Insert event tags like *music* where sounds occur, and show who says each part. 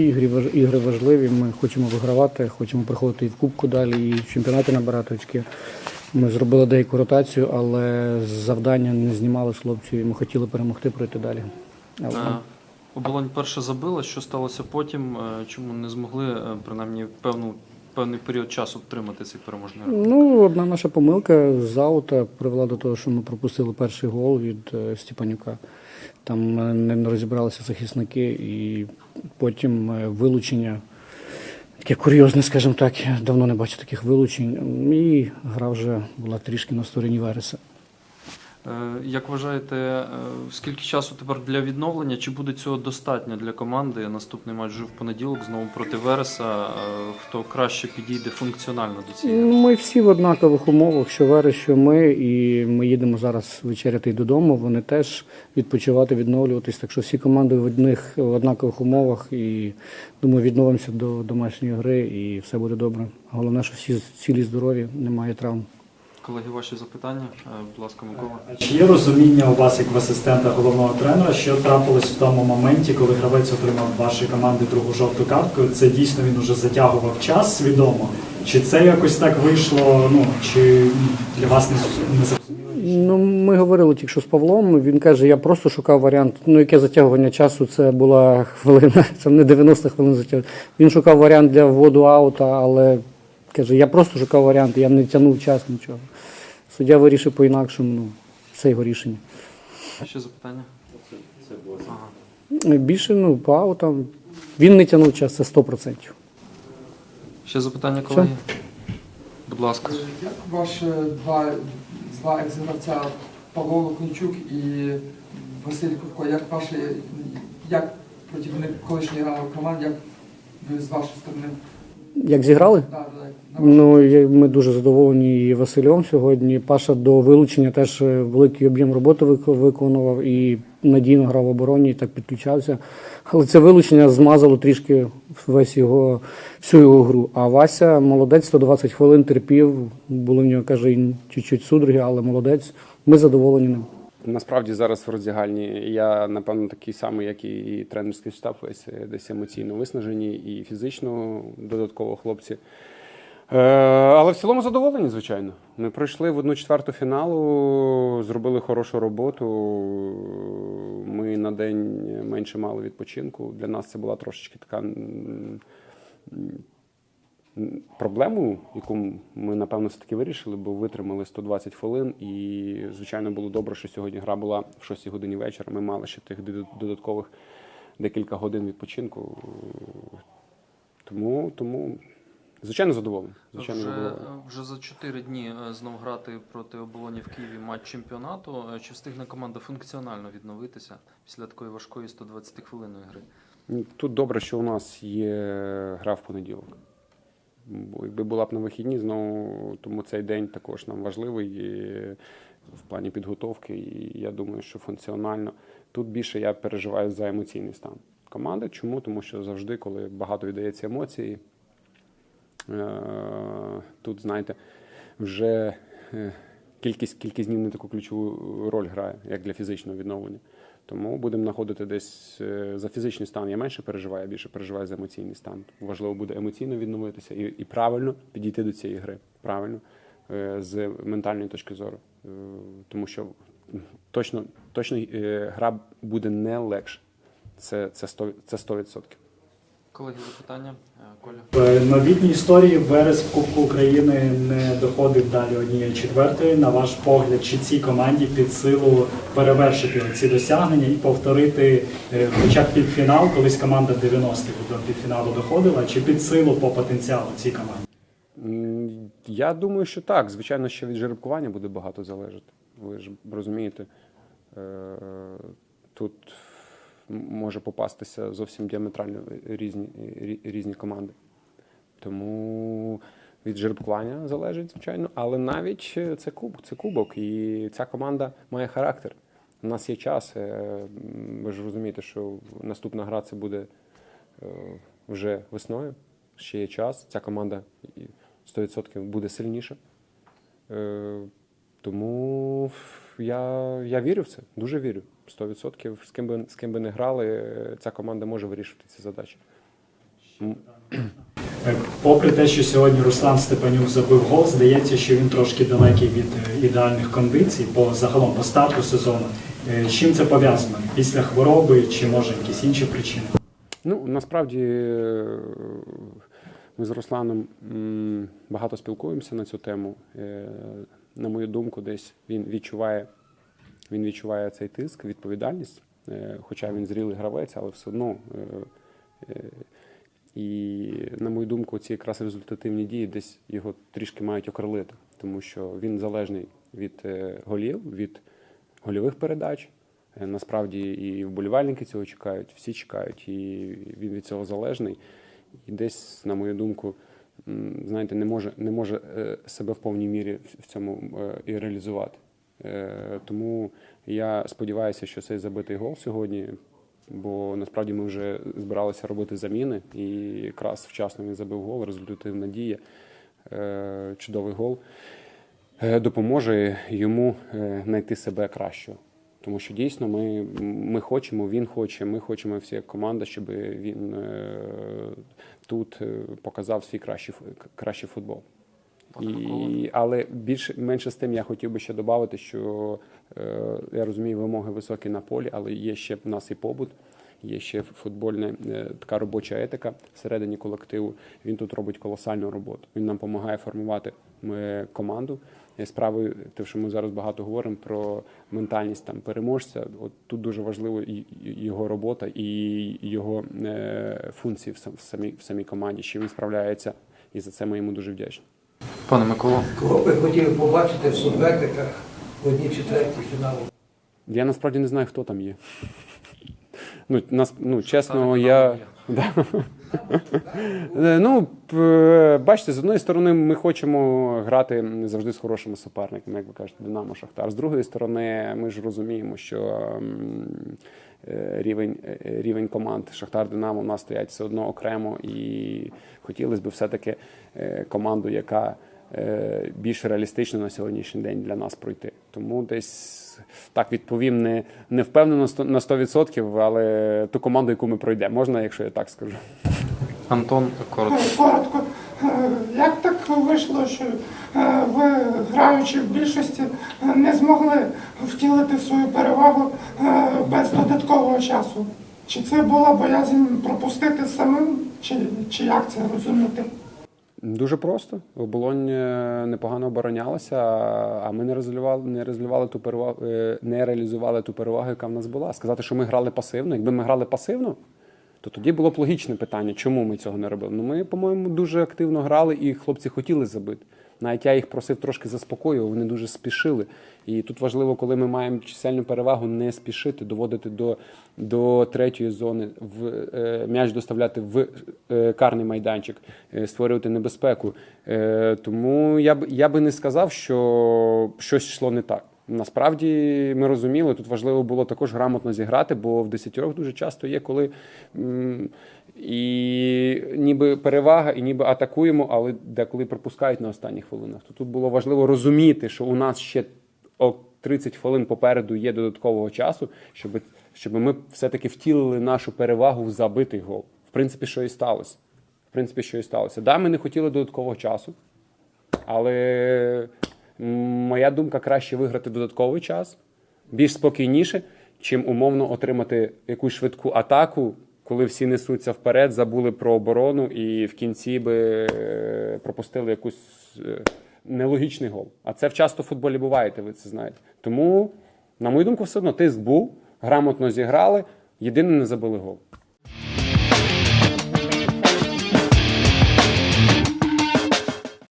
Speaker 1: важ- ігри ігри важливі. Ми хочемо вигравати, хочемо приходити і в кубку далі, і в чемпіонаті набирати очки. Ми зробили деяку ротацію, але завдання не знімали з хлопців. і Ми хотіли перемогти, пройти далі.
Speaker 2: Е, Оболонь перше забила. Що сталося потім? Е, Чому не змогли е, принаймні певну певний період часу втримати цей переможний рахунок?
Speaker 1: Ну, одна наша помилка з аута привела до того, що ми пропустили перший гол від е, Степанюка. Там не розібралися захисники, і потім е, вилучення. Таке курйозне, скажімо так, давно не бачив таких вилучень. І гра вже була трішки на стороні Вереса.
Speaker 2: Е, Як вважаєте, е, скільки часу тепер для відновлення? Чи буде цього достатньо для команди? Наступний матч вже в понеділок знову проти Вереса. Е, Хто краще підійде функціонально до цієї?
Speaker 1: Ми всі в однакових умовах, що Верес, що ми, і ми їдемо зараз вечеряти додому. Вони теж відпочивати, відновлюватись. Так що всі команди в одних в однакових умовах. І думаю, відновимося до домашньої гри і все буде добре. Головне, що всі цілі здорові, немає травм.
Speaker 2: Колеги, ваші запитання? Е, Будь ласка, Микола.
Speaker 3: А Чи є розуміння у вас, як в асистента головного тренера, що трапилось в тому моменті, коли гравець отримав вашої команди другу жовту картку? Це дійсно він уже затягував час свідомо? Чи це якось так вийшло? Ну чи для вас не, не зрозуміло?
Speaker 1: Ну, ми говорили тільки що з Павлом. Він каже, я просто шукав варіант. Ну, яке затягування часу? Це була хвилина, *laughs* це не 90 хвилин затягування. Він шукав варіант для вводу аута, але каже, я просто шукав варіант, я не тягнув час нічого. Суддя вирішив по-інакшому, ну, це його рішення.
Speaker 2: Ще запитання? Ага.
Speaker 1: Більше, ну, по аутам. Він не тягнув час, це 100%.
Speaker 2: Ще запитання, колеги? Будь ласка.
Speaker 4: Як ваші два, два екс-гравця Павло Лукничук і Василь Курко, як ваші, як колишні грали в команді, як ви з вашої сторони?
Speaker 1: Як зіграли? Ну, ми дуже задоволені і Василем сьогодні. Паша до вилучення теж е, великий об'єм роботи вик- виконував і надійно грав в обороні, і так підключався. Але це вилучення змазало трішки весь його, всю його гру. А Вася молодець, 120 хвилин терпів. Були в нього, каже, чуть-чуть судороги, але молодець. Ми задоволені ним.
Speaker 5: Насправді зараз в роздягальні я напевно такий самий, як і тренерський штаб, весь е, десь емоційно виснажені і фізично додатково хлопці. Е, але в цілому задоволені, звичайно. Ми пройшли в одну четверту фіналу, зробили хорошу роботу. Ми на день менше мали відпочинку. Для нас це була трошечки така проблему, яку ми напевно все таки вирішили, бо витримали 120 хвилин. І звичайно було добре, що сьогодні гра була в 6 годині вечора. Ми мали ще тих додаткових декілька годин відпочинку. Тому, тому звичайно, задоволений. Звичайно,
Speaker 2: Вже,
Speaker 5: задоволений.
Speaker 2: вже за 4 дні е, знов грати проти оболоні в Києві матч чемпіонату. Е, Чи встигне команда функціонально відновитися після такої важкої 120 хвилинної гри?
Speaker 5: Тут добре, що у нас є гра в понеділок. Якби була б на вихідні, знову тому цей день також нам важливий і в плані підготовки. І я думаю, що функціонально тут більше я переживаю за емоційний стан команди. Чому? Тому що завжди, коли багато віддається емоцій, е, тут, знаєте, вже е, кількість, кількість днів не таку ключову роль грає, як для фізичного відновлення. Тому будемо знаходити десь е, за фізичний стан. Я менше переживаю, я більше переживаю за емоційний стан. Важливо буде емоційно відновитися і, і правильно підійти до цієї гри. Правильно е, з ментальної точки зору. Е, Тому що точно, точно гра буде не легше. Це, це 100%. Це 100%.
Speaker 2: Колеги, запитання? Е, Коля.
Speaker 3: В новітній історії Верес в Кубку України не доходив далі однієї четвертої. На ваш погляд, чи цій команді під силу перевершити ці досягнення і повторити е, хоча б півфінал, колись команда 90-х до півфіналу доходила, чи під силу по потенціалу цій команді?
Speaker 5: Я думаю, що так. Звичайно, що від жеребкування буде багато залежати. Ви ж розумієте, е, тут може попастися зовсім діаметрально різні, різні команди. Тому від жеребкування залежить, звичайно, але навіть це куб, це кубок, і ця команда має характер. У нас є час. е, Ви ж розумієте, що наступна гра це буде е, вже весною. Ще є час. Ця команда 100% буде сильніша. Е, Тому я, я вірю в це, дуже вірю. 100%. З ким би, з ким би не грали, ця команда може вирішувати ці задачі.
Speaker 3: Е, Попри те, що сьогодні Руслан Степанюк забив гол, здається, що він трошки далекий від е, ідеальних кондицій по загалом по старту сезону. Е, З чим це пов'язано? Після хвороби чи може якісь інші причини?
Speaker 5: Ну, насправді ми з Русланом багато спілкуємося на цю тему. На мою думку, десь він відчуває, він відчуває цей тиск, відповідальність, Е, хоча він зрілий гравець, але все одно. е, е, І, на мою думку, ці якраз результативні дії десь його трішки мають окрилити, тому що він залежний від голів, від гольових передач. Насправді і вболівальники цього чекають, всі чекають, і він від цього залежний. І десь, на мою думку, знаєте, не може, не може е, себе в повній мірі в- цьому е, і реалізувати. Е, Тому я сподіваюся, що цей забитий гол сьогодні, бо насправді ми вже збиралися робити заміни, і якраз вчасно він забив гол, результативна дія, чудовий гол допоможе йому знайти себе кращого. Тому що дійсно ми, ми хочемо, він хоче, ми хочемо всі як команда, щоб він е, тут е, показав свій кращий, кращий футбол. І, але більше менше з тим я хотів би ще додати, що е, я розумію вимоги високі на полі, але є ще в нас і побут, є ще футбольна е, така робоча етика всередині колективу. Він тут робить колосальну роботу. Він нам допомагає формувати е, команду. Е, Справи, те, що ми зараз багато говоримо про ментальність там переможця. От тут дуже і його робота, і його функції в самій в самій команді. Що він справляється, і за це ми йому дуже вдячні.
Speaker 2: Пане Миколо,
Speaker 6: Кого би хотіли побачити в суперниках в одній четвертій фіналу?
Speaker 5: Я насправді не знаю, хто там є. Ну, нас, ну чесно, я. *laughs* Да. Е, Ну, бачите, з одної сторони, ми хочемо грати завжди з хорошими суперниками, як ви кажете, Динамо Шахтар. З другої сторони, ми ж розуміємо, що е, рівень, е, рівень команд Шахтар Динамо у нас стоять все одно окремо, і хотілося б все-таки е, команду, яка е, більш реалістично на сьогоднішній день для нас пройти. Тому десь так відповім не, не впевнено на 100%, але ту команду, яку ми пройдемо, можна, якщо я так скажу.
Speaker 2: Антон, коротко.
Speaker 7: Коротко, Е, як так вийшло, що е, ви, граючи в більшості, е, не змогли втілити свою перевагу е, без додаткового часу? Чи це була боязнь пропустити самим, чи, чи як це розуміти?
Speaker 5: Дуже просто. Оболонь е, непогано оборонялася, а ми не розлювали, не розлювали ту перевагу, не реалізували ту перевагу, яка в нас була. Сказати, що ми грали пасивно. Якби ми грали пасивно, то тоді було б логічне питання, чому ми цього не робили. Ну ми, по-моєму, дуже активно грали, і хлопці хотіли забити. Навіть я їх просив трошки заспокоював, вони дуже спішили. І тут важливо, коли ми маємо чисельну перевагу, не спішити, доводити до, до третьої зони, в е, м'яч доставляти в е, карний майданчик, е, створювати небезпеку. Е, тому я б я би не сказав, що щось йшло не так. Насправді ми розуміли, тут важливо було також грамотно зіграти, бо в десятьох дуже часто є, коли і ніби перевага, і ніби атакуємо, але деколи пропускають на останніх хвилинах. То тут було важливо розуміти, що у нас ще 30 хвилин попереду є додаткового часу, щоб, щоб ми все-таки втілили нашу перевагу в забитий гол. В принципі, що і сталося. В принципі, що і сталося. Да, ми не хотіли додаткового часу, але моя думка краще виграти додатковий час, більш спокійніше, чим умовно отримати якусь швидку атаку, коли всі несуться вперед, забули про оборону і в кінці би е, пропустили якусь е, нелогічний гол. А це часто в футболі буває, ви це знаєте. Тому, на мою думку, все одно тиск був, грамотно зіграли, єдине не забили гол.